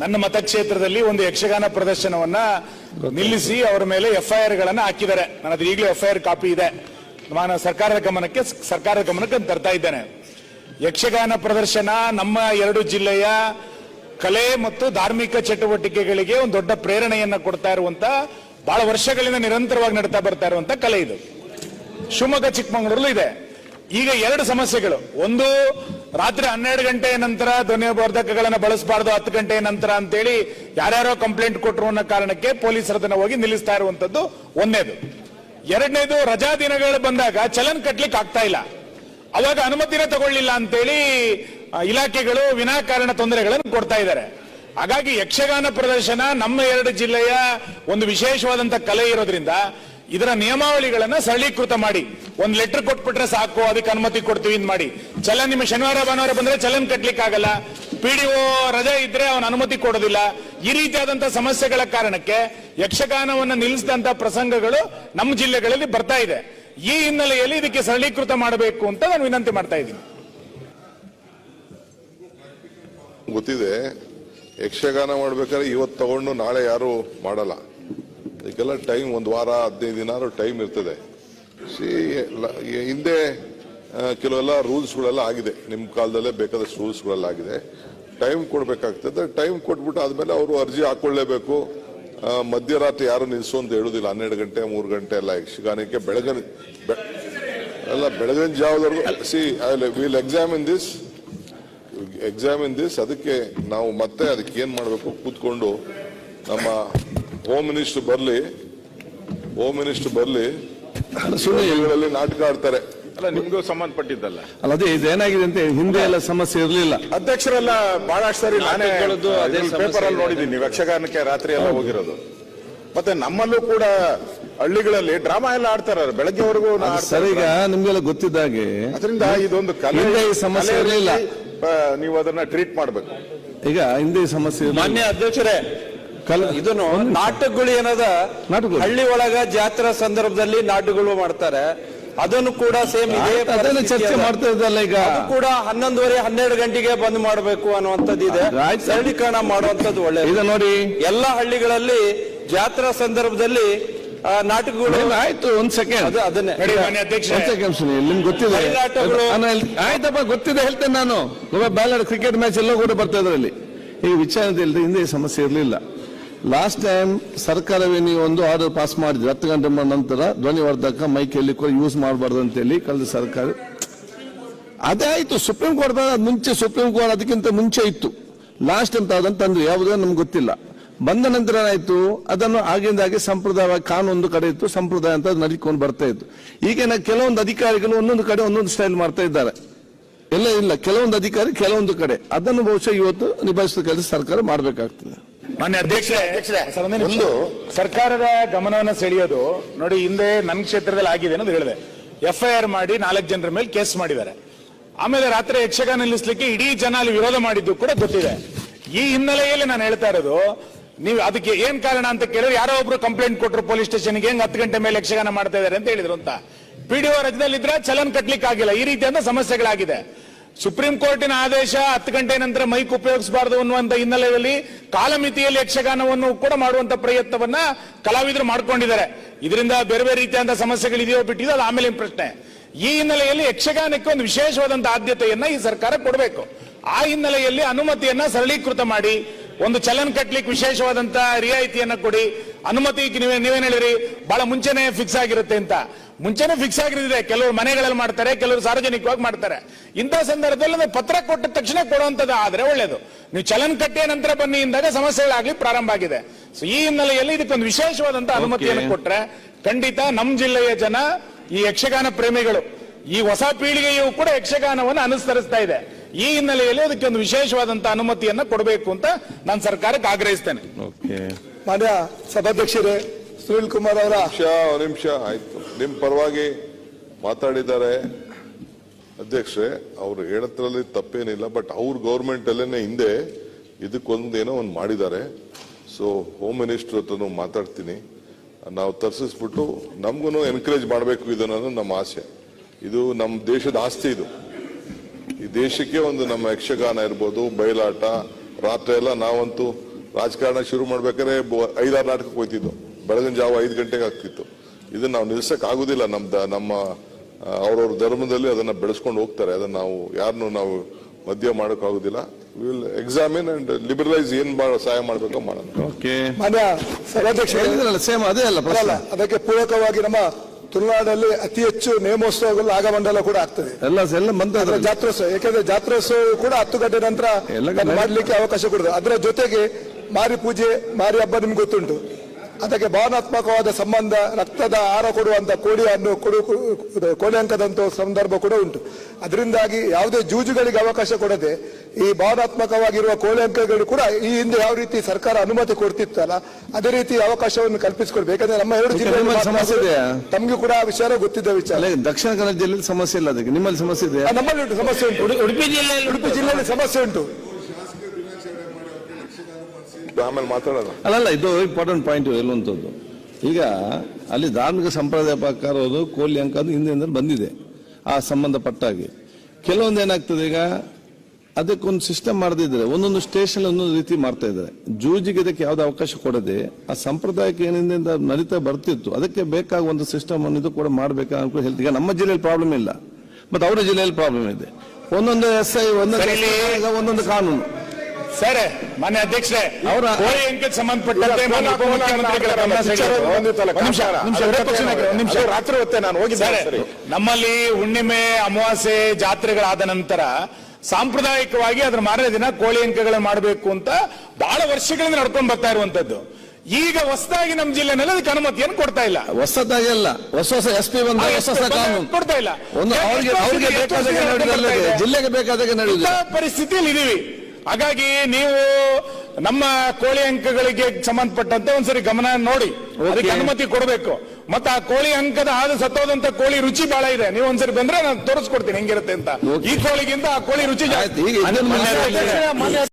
ನನ್ನ ಮತಕ್ಷೇತ್ರದಲ್ಲಿ ಒಂದು ಯಕ್ಷಗಾನ ಪ್ರದರ್ಶನವನ್ನ ನಿಲ್ಲಿಸಿ ಅವರ ಮೇಲೆ ಎಫ್ಐಆರ್ ಗಳನ್ನ ಹಾಕಿದ್ದಾರೆ. ನನ್ನ ಹತ್ರ ಈಗಲೂ ಎಫ್ಐಆರ್ ಕಾಪಿ ಇದೆ. ನಾನು ಸರ್ಕಾರದ ಗಮನಕ್ಕೆ ಸರ್ಕಾರದ ಗಮನಕ್ಕೆ ತರ್ತಾ ಇದ್ದೇನೆ. ಯಕ್ಷಗಾನ ಪ್ರದರ್ಶನ ನಮ್ಮ ಎರಡು ಜಿಲ್ಲೆಯ ಕಲೆ ಮತ್ತು ಧಾರ್ಮಿಕ ಚಟುವಟಿಕೆಗಳಿಗೆ ಒಂದು ದೊಡ್ಡ ಪ್ರೇರಣೆಯನ್ನ ಕೊಡ್ತಾ ಇರುವಂತ ಬಹಳ ವರ್ಷಗಳಿಂದ ನಿರಂತರವಾಗಿ ನಡೀತಾ ಬರ್ತಾ ಇರುವಂತ ಕಲೆ ಇದು. ಶಿವಮೊಗ್ಗ ಚಿಕ್ಕಮಗಳೂರಲ್ಲೂ ಇದೆ. ಈಗ ಎರಡು ಸಮಸ್ಯೆಗಳು. ಒಂದು ರಾತ್ರಿ ಹನ್ನೆರಡು ಗಂಟೆಯ ನಂತರ ಧ್ವನಿವರ್ಧಕಗಳನ್ನು ಬಳಸಬಾರ್ದು, ಹತ್ತು ಗಂಟೆಯ ನಂತರ ಅಂತೇಳಿ ಯಾರ್ಯಾರೋ ಕಂಪ್ಲೇಂಟ್ ಕೊಟ್ಟರು ಅನ್ನೋ ಕಾರಣಕ್ಕೆ ಪೊಲೀಸರ ಅದನ್ನ ಹೋಗಿ ನಿಲ್ಲಿಸ್ತಾ ಇರುವಂತದ್ದು ಒಂದನೇದು ಎರಡನೇದು, ರಜಾ ದಿನಗಳು ಬಂದಾಗ ಚಲನ್ ಕಟ್ಲಿಕ್ಕೆ ಆಗ್ತಾ ಇಲ್ಲ. ಅವಾಗ ಅನುಮತಿನೇ ತಗೊಳ್ಳಿಲ್ಲ ಅಂತೇಳಿ ಇಲಾಖೆಗಳು ವಿನಾಕಾರಣ ತೊಂದರೆಗಳನ್ನು ಕೊಡ್ತಾ ಇದ್ದಾರೆ. ಹಾಗಾಗಿ ಯಕ್ಷಗಾನ ಪ್ರದರ್ಶನ ನಮ್ಮ ಎರಡು ಜಿಲ್ಲೆಯ ಒಂದು ವಿಶೇಷವಾದಂತ ಕಲೆ ಇರೋದ್ರಿಂದ ಇದರ ನಿಯಮಾವಳಿಗಳನ್ನ ಸರಳೀಕೃತ ಮಾಡಿ. ಒಂದು ಲೆಟರ್ ಕೊಟ್ಬಿಟ್ರೆ ಸಾಕು, ಅದಕ್ಕೆ ಅನುಮತಿ ಕೊಡ್ತೀವಿ ಅಂತ ಮಾಡಿ. ಚಲನ್ ನಿಮ್ಮ ಶನಿವಾರ, ಭಾನುವಾರ ಬಂದ್ರೆ ಚಲನ್ ಕಟ್ಲಿಕ್ಕೆ ಆಗಲ್ಲ ಒ ರಜೆ ಇದ್ರೆ ಅವನ ಅನುಮತಿ ಕೊಡೋದಿಲ್ಲ. ಈ ರೀತಿಯಾದಂತಹ ಸಮಸ್ಯೆಗಳ ಕಾರಣಕ್ಕೆ ಯಕ್ಷಗಾನವನ್ನ ನಿಲ್ಲಿಸಿದಂತ ಪ್ರಸಂಗಗಳು ನಮ್ಮ ಜಿಲ್ಲೆಗಳಲ್ಲಿ ಬರ್ತಾ ಇದೆ. ಈ ಹಿನ್ನೆಲೆಯಲ್ಲಿ ಇದಕ್ಕೆ ಸರಳೀಕೃತ ಮಾಡಬೇಕು ಅಂತ ನಾನು ವಿನಂತಿ ಮಾಡ್ತಾ ಇದ್ದೀನಿ. ಗೊತ್ತಿದೆ, ಯಕ್ಷಗಾನ ಮಾಡ್ಬೇಕಾದ್ರೆ ಇವತ್ತು ತಗೊಂಡು ನಾಳೆ ಯಾರು ಮಾಡಲ್ಲ. ಇದಕ್ಕೆಲ್ಲ ಟೈಮ್ ಒಂದು ವಾರ, ಹದಿನೈದು ದಿನ ಟೈಮ್ ಇರ್ತದೆ. ಸಿ ಹಿಂದೆ ಕೆಲವೆಲ್ಲ ರೂಲ್ಸ್ಗಳೆಲ್ಲ ಆಗಿದೆ. ನಿಮ್ಮ ಕಾಲದಲ್ಲೇ ಬೇಕಾದಷ್ಟು ರೂಲ್ಸ್ಗಳೆಲ್ಲ ಆಗಿದೆ. ಟೈಮ್ ಕೊಡಬೇಕಾಗ್ತದೆ. ಟೈಮ್ ಕೊಟ್ಬಿಟ್ಟು ಆದಮೇಲೆ ಅವರು ಅರ್ಜಿ ಹಾಕೊಳ್ಳೇಬೇಕು. ಮಧ್ಯರಾತ್ರಿ ಯಾರು ನಿಲ್ಸು ಅಂತ ಹೇಳೋದಿಲ್ಲ. ಹನ್ನೆರಡು ಗಂಟೆ, ಮೂರು ಗಂಟೆ ಎಲ್ಲ ಯಕ್ಷಗಾನಕ್ಕೆ ಬೆಳಗಿನ ಅಲ್ಲ, ಬೆಳಗಿನ ಜಾವದವರೆಗೂ see will examine this examine this ಅದಕ್ಕೆ ನಾವು ಮತ್ತೆ ಅದಕ್ಕೆ ಏನು ಮಾಡಬೇಕು? ಕೂತ್ಕೊಂಡು ನಮ್ಮ ಹೋಮ್ ಮಿನಿಸ್ಟರ್ ಬರ್ಲಿ ಹೋಮ್ ಮಿನಿಸ್ಟರ್ ಬರ್ಲಿ ಸುಳ್ಳುಗಳಲ್ಲಿ ನಾಟಕ ಆಡ್ತಾರೆ. ಅಲ್ಲ ನಿಮ್ಗೂ ಸಂಬಂಧಪಟ್ಟಿದ್ದಲ್ಲ? ಅಲ್ಲ ಅದೇ ಇದೇನಾಗಿದೆ ಅಂತ ಹಿಂದೆ ಎಲ್ಲ ಸಮಸ್ಯೆ ಇರಲಿಲ್ಲ. ಅಧ್ಯಕ್ಷರೆಲ್ಲ ಬಹಳಷ್ಟು ಸರಿ ನಾನೇ ನಾಟಕಗಳದ್ದು ಅದೇ ಸಮಸ್ಯೆ ಪೇಪರ್ ಅಲ್ಲಿ ನೋಡಿದೀನಿ ನೋಡಿದ್ದೀನಿ ಯಕ್ಷಗಾನಕ್ಕೆ ರಾತ್ರಿ ಎಲ್ಲ ಹೋಗಿರೋದು. ಮತ್ತೆ ನಮ್ಮಲ್ಲೂ ಕೂಡ ಹಳ್ಳಿಗಳಲ್ಲಿ ಡ್ರಾಮಾ ಎಲ್ಲ ಆಡ್ತಾರೆ ಬೆಳಗ್ಗೆವರೆಗೂ ಸರಿಗ. ನಿಮ್ಗೆಲ್ಲ ಗೊತ್ತಿದ್ದಾಗೆ. ಅದರಿಂದ ಇದೊಂದು ಕಲೆ ಹಿಂದೆ ಈ ಸಮಸ್ಯೆ ಇರಲಿಲ್ಲ ಇರ್ಲಿಲ್ಲ. ಆ, ನೀವು ಅದನ್ನ ಟ್ರೀಟ್ ಮಾಡಬೇಕು. ಈಗ ಹಿಂದೆ ಈ ಸಮಸ್ಯೆ ಇರ್ಲಿಲ್ಲ. ಮಾನ್ಯ ಅಧ್ಯಕ್ಷರೇ ಕಲ್- ಇದನ್ನು ನಾಟಕಗಳು ಏನದ. ಹಳ್ಳಿ ಒಳಗ ಜಾತ್ರಾ ಸಂದರ್ಭದಲ್ಲಿ ನಾಟಕಗಳು ಮಾಡ್ತಾರೆ. ಅದನ್ನು ಕೂಡ ಸೇಮ್ ಇದೇ ಅದನ್ನ ಚರ್ಚೆ. ಮಾಡ್ತಾ ಇದ್ದಲ್ಲ ಈಗ. ಅದು ಕೂಡ ಹನ್ನೊಂದುವರೆ ಹನ್ನೆರಡು ಗಂಟೆಗೆ ಬಂದ್ ಮಾಡಬೇಕು ಅನ್ನುವಂಥದ್ದು ಇದೆ. ಸರಳೀಕರಣ ಮಾಡುವಂತದ್ದು ಒಳ್ಳೆಯದು ಇದು ನೋಡಿ. ಎಲ್ಲಾ ಹಳ್ಳಿಗಳಲ್ಲಿ ಜಾತ್ರಾ ಸಂದರ್ಭದಲ್ಲಿ ಆ, ನಾಟಕಗಳು ಆಯ್ತು ಒಂದ್ ಸೆಕೆಂಡ್ ಅದು ಅದನ್ನೇ. ನಿಮ್ಗೆ ಗೊತ್ತಿದೆ. ಆಯ್ತಪ್ಪ ಗೊತ್ತಿದೆ ಹೇಳ್ತೇನೆ ನಾನು. ಬ್ಯಾಲೆಡ್ ಕ್ರಿಕೆಟ್ ಮ್ಯಾಚ್ ಎಲ್ಲ ಕೂಡ ಬರ್ತಾ ಇದ್ರಲ್ಲಿ ಈ ವಿಚಾರದಲ್ಲಿ ಹಿಂದೆ ಸಮಸ್ಯೆ ಇರಲಿಲ್ಲ. ಲಾಸ್ಟ್ ಟೈಮ್ ಸರ್ಕಾರವೇ ನೀವು ಒಂದು ಆರ್ಡರ್ ಪಾಸ್ ಮಾಡಿದ್ರಿ, ಹತ್ತು ಗಂಟೆ ನಂತರ ಧ್ವನಿವರ್ಧಕ ಮೈಕಲ್ಲಿ ಕೂಡ ಯೂಸ್ ಮಾಡಬಾರ್ದು ಅಂತೇಳಿ ಕಳೆದ ಸರ್ಕಾರ. ಅದೇ ಆಯ್ತು ಸುಪ್ರೀಂ ಕೋರ್ಟ್ ಮುಂಚೆ ಸುಪ್ರೀಂ ಕೋರ್ಟ್ ಅದಕ್ಕಿಂತ ಮುಂಚೆ ಇತ್ತು. ಲಾಸ್ಟ್ ಅಂತ ಅದನ್ನು ತಂದ್ರು ಯಾವುದೇ ನಮ್ಗೆ ಗೊತ್ತಿಲ್ಲ. ಬಂದ ನಂತರ ಏನಾಯ್ತು, ಅದನ್ನು ಆಗಿಂದಾಗೆ ಸಂಪ್ರದಾಯವಾಗಿ ಕಾನೂನು ಕಡೆ ಇತ್ತು, ಸಂಪ್ರದಾಯ ಅಂತ ನಡ್ಕೊಂಡು ಬರ್ತಾ ಇತ್ತು. ಈಗಿನ ಕೆಲವೊಂದು ಅಧಿಕಾರಿಗಳು ಒಂದೊಂದು ಕಡೆ, ಒಂದೊಂದು ಸ್ಟೈಲ್ ಮಾಡ್ತಾ ಇದ್ದಾರೆ. ಎಲ್ಲ ಇಲ್ಲ, ಕೆಲವೊಂದು ಅಧಿಕಾರಿ ಕೆಲವೊಂದು ಕಡೆ. ಅದನ್ನು ಬಹುಶಃ ಇವತ್ತು ನಿಭಾಯಿಸಿದ ಕೆಲಸ ಸರ್ಕಾರ ಮಾಡಬೇಕಾಗ್ತದೆ. ಮಾನ್ಯ ಅಧ್ಯಕ್ಷರೇ ಒಂದು ಸರ್ಕಾರದ ಗಮನವನ್ನು ಸೆಳೆಯೋದು ನೋಡಿ ಹಿಂದೆ ನನ್ನ ಕ್ಷೇತ್ರದಲ್ಲಿ ಆಗಿದೆ ಅನ್ನೋದು ಹೇಳಿದೆ. ಎಫ್ಐಆರ್ ಮಾಡಿ ನಾಲ್ಕು ಜನರ ಮೇಲೆ ಕೇಸ್ ಮಾಡಿದ್ದಾರೆ. ಆಮೇಲೆ ರಾತ್ರಿ ಯಕ್ಷಗಾನ ನಿಲ್ಲಿಸ್ಲಿಕ್ಕೆ ಇಡೀ ಜನ ಅಲ್ಲಿ ವಿರೋಧ ಮಾಡಿದ್ದು ಕೂಡ ಗೊತ್ತಿದೆ. ಈ ಹಿನ್ನೆಲೆಯಲ್ಲಿ ನಾನು ಹೇಳ್ತಾ ಇರೋದು ನೀವು ಅದಕ್ಕೆ ಏನ್ ಕಾರಣ ಅಂತ ಕೇಳಿದ್ರೆ ಯಾರೋ ಒಬ್ರು ಕಂಪ್ಲೇಂಟ್ ಕೊಟ್ಟರು ಪೊಲೀಸ್ ಸ್ಟೇಷನ್ಗೆ ಹೆಂಗ್ ಹತ್ತು ಗಂಟೆ ಮೇಲೆ ಯಕ್ಷಗಾನ ಮಾಡ್ತಾ ಇದ್ದಾರೆ ಅಂತ ಹೇಳಿದ್ರು ಅಂತ. ಪಿಡಿಒ ರಜದಲ್ಲಿದ್ರೆ ಚಲನ್ ಕಟ್ಲಿಕ್ಕೆ ಆಗಿಲ್ಲ ಈ ರೀತಿಯಾದ ಸಮಸ್ಯೆಗಳಾಗಿದೆ. ಸುಪ್ರೀಂ ಕೋರ್ಟಿನ ಆದೇಶ ಹತ್ತು ಗಂಟೆ ನಂತರ ಮೈಕ್ ಉಪಯೋಗಿಸಬಾರದು ಅನ್ನುವಂತ ಹಿನ್ನೆಲೆಯಲ್ಲಿ ಕಾಲಮಿತಿಯಲ್ಲಿ ಯಕ್ಷಗಾನವನ್ನು ಕೂಡ ಮಾಡುವಂತ ಪ್ರಯತ್ನವನ್ನ ಕಲಾವಿದರು ಮಾಡ್ಕೊಂಡಿದ್ದಾರೆ. ಇದರಿಂದ ಬೇರೆ ಬೇರೆ ರೀತಿಯಾದ ಸಮಸ್ಯೆಗಳಿದೆಯೋ ಬಿಟ್ಟಿದೆ ಅದು ಆಮೇಲಿನ ಪ್ರಶ್ನೆ. ಈ ಹಿನ್ನೆಲೆಯಲ್ಲಿ ಯಕ್ಷಗಾನಕ್ಕೆ ಒಂದು ವಿಶೇಷವಾದಂತ ಆದ್ಯತೆಯನ್ನ ಈ ಸರ್ಕಾರ ಕೊಡಬೇಕು. ಆ ಹಿನ್ನೆಲೆಯಲ್ಲಿ ಅನುಮತಿಯನ್ನ ಸರಳೀಕೃತ ಮಾಡಿ, ಒಂದು ಚಲನ್ ಕಟ್ಲಿಕ್ಕೆ ವಿಶೇಷವಾದಂತಹ ರಿಯಾಯಿತಿಯನ್ನ ಕೊಡಿ. ಅನುಮತಿ ನೀವೇ ನೀವೇನ್ ಹೇಳಿರಿ? ಬಹಳ ಮುಂಚೆನೆ ಫಿಕ್ಸ್ ಆಗಿರುತ್ತೆ ಅಂತ. ಮುಂಚೆನೆ ಫಿಕ್ಸ್ ಆಗಿರಿದ್ರೆ ಕೆಲವರು ಮನೆಗಳಲ್ಲಿ ಮಾಡ್ತಾರೆ ಕೆಲವರು ಸಾರ್ವಜನಿಕವಾಗಿ ಮಾಡ್ತಾರೆ. ಇಂಥ ಸಂದರ್ಭದಲ್ಲಿ ಅಂದ್ರೆ ಪತ್ರ ಕೊಟ್ಟ ತಕ್ಷಣ ಕೊಡುವಂಥದ್ದು ಆದ್ರೆ ಒಳ್ಳೇದು. ನೀವು ಚಲನ್ ಕಟ್ಟಿಯ ನಂತರ ಬನ್ನಿ ಇಂದಾಗ ಸಮಸ್ಯೆಗಳಾಗ್ಲಿ ಪ್ರಾರಂಭ ಆಗಿದೆ. ಸೊ ಈ ಹಿನ್ನೆಲೆಯಲ್ಲಿ ಇದಕ್ಕೊಂದು ವಿಶೇಷವಾದಂತಹ ಅನುಮತಿಯನ್ನು ಕೊಟ್ರೆ ಖಂಡಿತ ನಮ್ಮ ಜಿಲ್ಲೆಯ ಜನ ಈ ಯಕ್ಷಗಾನ ಪ್ರೇಮಿಗಳು ಈ ಹೊಸ ಪೀಳಿಗೆಯು ಕೂಡ ಯಕ್ಷಗಾನವನ್ನು ಅನುಸರಿಸ್ತಾ ಇದೆ. ಈ ಹಿನ್ನೆಲೆಯಲ್ಲಿ ಅದಕ್ಕೆ ಒಂದು ವಿಶೇಷವಾದಂತ ಅನುಮತಿಯನ್ನ ಕೊಡಬೇಕು ಅಂತ ನಾನು ಸರ್ಕಾರಕ್ಕೆ ಆಗ್ರಹಿಸ್ತೇನೆ. ಓಕೆ ಮಾನ್ಯ ಸಭಾಧ್ಯಕ್ಷರೇ ಸುನಿಲ್ ಕುಮಾರ್ ಅವರ? ನಿಮಿಷ ನಿಮಿಷ, ಆಯ್ತು. ನಿಮ್ ಪರವಾಗಿ ಮಾತಾಡಿದ್ದಾರೆ ಅಧ್ಯಕ್ಷೆ ಅವ್ರು ಹೇಳತ್ರಲ್ಲಿ ತಪ್ಪೇನಿಲ್ಲ ಬಟ್ ಅವ್ರ ಗೌರ್ಮೆಂಟ್ ಅಲ್ಲೇನೆ ಹಿಂದೆ ಇದಕ್ಕೊಂದು ಏನೋ ಒಂದು ಮಾಡಿದ್ದಾರೆ. ಸೊ ಹೋಮ್ ಮಿನಿಸ್ಟರ್ ಹತ್ರ ಮಾತಾಡ್ತೀನಿ. ನಾವು ತರ್ಸಿಸ್ಬಿಟ್ಟು ನಮ್ಗೂ ಎನ್ಕರೇಜ್ ಮಾಡಬೇಕು ಇದನ್ನೋದು ನಮ್ಮ ಆಸೆ. ಇದು ನಮ್ಮ ದೇಶದ ಆಸ್ತಿ ಇದು. ಈ ದೇಶಕ್ಕೆ ಒಂದು ನಮ್ಮ ಯಕ್ಷಗಾನ ಇರ್ಬೋದು, ಬಯಲಾಟ, ರಾತ್ರಿ ಎಲ್ಲ ನಾವಂತೂ ರಾಜಕಾರಣ ಶುರು ಮಾಡ್ಬೇಕಾದ್ರೆ ಐದಾರು ನಾಟಕಕ್ಕೆ ಹೋಯ್ತಿದ್ದು. ಬೆಳಗಿನ ಜಾವ ಐದು ಗಂಟೆಗೆ ಆಗ್ತಿತ್ತು. ಇದನ್ನ ನಾವು ನಿಲ್ಸಕ್ ಆಗುದಿಲ್ಲ. ನಮ್ದ ನಮ್ಮ ಅವ್ರವ್ರ ಧರ್ಮದಲ್ಲಿ ಅದನ್ನ ಬೆಳೆಸ್ಕೊಂಡು ಹೋಗ್ತಾರೆ. ಅದನ್ನ ನಾವು ಯಾರನ್ನು ನಾವು ಮದ್ಯ ಮಾಡಕ್ ಆಗುದಿಲ್ಲ. ವಿಲ್ ಎಕ್ಸಾಮಿನ್ ಅಂಡ್ ಲಿಬರಲೈಸ್ ಏನ್ ಸಹಾಯ ಮಾಡ್ಬೇಕೋ ಮಾಡೋಣ. ಓಕೆ ಮಾನ್ಯ ಸೇಮ್ ಅದೇ ಅಲ್ಲ ಪ್ರಶ್ನೆ. ಅದಕ್ಕೆ ಪೂರಕವಾಗಿ ನಮ್ಮ ತುಳುನಾಡಲ್ಲಿ ಅತಿ ಹೆಚ್ಚು ನೇಮೋತ್ಸವಗಳು ಆಗಮಂಡಲ ಕೂಡ ಆಗ್ತದೆ. ಎಲ್ಲ ಎಲ್ಲ ಜಾತ್ರೋತ್ಸವ ಯಾಕಂದ್ರೆ ಜಾತ್ರೋತ್ಸವ ಕೂಡ ಹತ್ತು ಗಂಟೆ ನಂತರ ಮಾಡ್ಲಿಕ್ಕೆ ಅವಕಾಶ ಕೊಡುದು ಅದರ ಜೊತೆಗೆ ಮಾರಿ ಪೂಜೆ ಮಾರಿ ಹಬ್ಬ ನಿಮ್ಗೆ ಗೊತ್ತುಂಟು. ಅದಕ್ಕೆ ಭಾವನಾತ್ಮಕವಾದ ಸಂಬಂಧ ರಕ್ತದ ಆಹಾರ ಕೊಡುವಂತ ಕೋಳಿಯನ್ನು ಕೊಡು ಕೊಡು- ಕೋಳಿ ಅಂಕದಂತಹ ಸಂದರ್ಭ ಕೂಡ ಉಂಟು. ಅದರಿಂದಾಗಿ ಯಾವುದೇ ಜೂಜುಗಳಿಗೆ ಅವಕಾಶ ಕೊಡದೆ ಈ ಭಾವನಾತ್ಮಕವಾಗಿರುವ ಕೋಳಿ ಅಂಕಗಳು ಕೂಡ ಈ ಹಿಂದೆ ಯಾವ ರೀತಿ ಸರ್ಕಾರ ಅನುಮತಿ ಕೊಡ್ತಿತ್ತಲ್ಲ ಅದೇ ರೀತಿ ಅವಕಾಶವನ್ನು ಕಲ್ಪಿಸಿಕೊಡ್ಬೇಕು. ಯಾಕಂದ್ರೆ ನಮ್ಮ ಎರಡು ಜಿಲ್ಲೆಯಲ್ಲಿ ಸಮಸ್ಯೆ ಇದೆ ತಮಗೂ ಕೂಡ ಆ ವಿಚಾರ ಗೊತ್ತಿದ್ದ ವಿಚಾರ. ಅಲ್ಲ ದಕ್ಷಿಣ ಕನ್ನಡ ಜಿಲ್ಲೆಯಲ್ಲಿ ಸಮಸ್ಯೆ ಇಲ್ಲ ಅದಕ್ಕೆ. ನಿಮ್ಮಲ್ಲಿ ಸಮಸ್ಯೆ ಇದೆ ನಮ್ಮಲ್ಲಿ ಉಂಟು ಸಮಸ್ಯೆ ಉಂಟು. ಉಡುಪಿ ಜಿಲ್ಲೆಯಲ್ಲಿ ಉಡುಪಿ ಜಿಲ್ಲೆಯಲ್ಲಿ ಸಮಸ್ಯೆ ಉಂಟು. ಆಮೇಲೆ ಮಾತಾಡೋದು. ಅಲ್ಲಲ್ಲ ಇದು ಇಂಪಾರ್ಟೆಂಟ್ ಪಾಯಿಂಟ್ ಎಲ್ಲುವಂಥದ್ದು ಈಗ ಅಲ್ಲಿ ಧಾರ್ಮಿಕ ಸಂಪ್ರದಾಯ ಪ್ರಕಾರ ಅದು ಕೋಲಿ ಅಂಕ ಅದು ಹಿಂದಿನಿಂದ ಬಂದಿದೆ ಆ ಸಂಬಂಧಪಟ್ಟಾಗಿ. ಕೆಲವೊಂದು ಏನಾಗ್ತದೆ ಈಗ ಅದಕ್ಕೊಂದು ಸಿಸ್ಟಮ್ ಮಾಡದಿದ್ರೆ ಒಂದೊಂದು ಸ್ಟೇಷನ್ ಒಂದೊಂದು ರೀತಿ ಮಾಡ್ತಾ ಇದ್ದಾರೆ. ಜೂಜಿಗೆ ಇದಕ್ಕೆ ಯಾವ್ದು ಅವಕಾಶ ಕೊಡದೆ ಆ ಸಂಪ್ರದಾಯಕ್ಕೆ ಏನಿಂದ ನಡೀತಾ ಬರ್ತಿತ್ತು ಅದಕ್ಕೆ ಬೇಕಾಗುವಂಥ ಒಂದು ಸಿಸ್ಟಮ್ ಅನ್ನೋದು ಕೂಡ ಮಾಡ್ಬೇಕಾ ಅಂತ ಹೇಳ್ತೀವಿ. ಈಗ ನಮ್ಮ ಜಿಲ್ಲೆಯಲ್ಲಿ ಪ್ರಾಬ್ಲಮ್ ಇಲ್ಲ. ಮತ್ತೆ ಅವರ ಜಿಲ್ಲೆಯಲ್ಲಿ ಪ್ರಾಬ್ಲಮ್ ಇದೆ. ಒಂದೊಂದು ಎಸ್ ಐ ಒಂದೊಂದು ಈಗ ಒಂದೊಂದು ಕಾನೂನು. ಸರ್ ಮಾನ್ಯ ಅಧ್ಯಕ್ಷರೇ ಅವರ- ಕೋಳಿ ಅಂಕಕ್ಕೆ ಸಂಬಂಧಪಟ್ಟಂತೆ. ನಿಮಿಷ, ರಾತ್ರಿ ಹೊತ್ತೆ ನಾನು ಹೋಗಿದ್ದೆ. ನಮ್ಮಲ್ಲಿ ಹುಣ್ಣಿಮೆ ಅಮಾವಾಸ್ಯೆ ಜಾತ್ರೆಗಳಾದ ನಂತರ ಸಾಂಪ್ರದಾಯಿಕವಾಗಿ ಅದ್ರ ಮಾರನೇ ದಿನ ಕೋಳಿ ಅಂಕಗಳನ್ನು ಮಾಡಬೇಕು ಅಂತ ಬಹಳ ವರ್ಷಗಳಿಂದ ನಡ್ಕೊಂಡು ಬರ್ತಾ ಇರುವಂತದ್ದು. ಈಗ ಹೊಸದಾಗಿ ನಮ್ಮ ಜಿಲ್ಲೆನಲ್ಲಿ ಅದಕ್ಕೆ ಅನುಮತಿಯನ್ನು ಕೊಡ್ತಾ ಇಲ್ಲ. ಹೊಸದಾಗಿ ಅಲ್ಲ ಹೊಸ ಹೊಸ ಎಸ್ ಪಿ ಬಂದ ಹೊಸ ಹೊಸ ಕಾನೂನು. ಕೊಡ್ತಾ ಇಲ್ಲ. ಒಂದು ಅವ್ರಿಗೆ ಬೇಕಾದಾಗೆ? ಜಿಲ್ಲೆಗೆ ಬೇಕಾದಾಗ ಇಂಥ ಪರಿಸ್ಥಿತಿಯಲ್ಲಿ ಇದೀವಿ ಹಾಗಾಗಿ ನೀವು ನಮ್ಮ ಕೋಳಿ ಅಂಕಗಳಿಗೆ ಸಂಬಂಧಪಟ್ಟಂತೆ ಒಂದ್ಸರಿ ಗಮನ ನೋಡಿ. ಅದಕ್ಕೆ ಅನುಮತಿ ಕೊಡಬೇಕು. ಮತ್ತೆ ಆ ಕೋಳಿ ಅಂಕದ ಆದ ಸತ್ತೋದಂತ ಕೋಳಿ ರುಚಿ ಬಹಳ ಇದೆ. ನೀವು ಒಂದ್ಸರಿ ಬಂದ್ರೆ ನಾನು ತೋರಿಸ್ಕೊಡ್ತೀನಿ ಹೆಂಗಿರುತ್ತೆ ಅಂತ. ಈ ಕೋಳಿಗಿಂತ ಆ ಕೋಳಿ ರುಚಿ ಜಾಸ್ತಿ.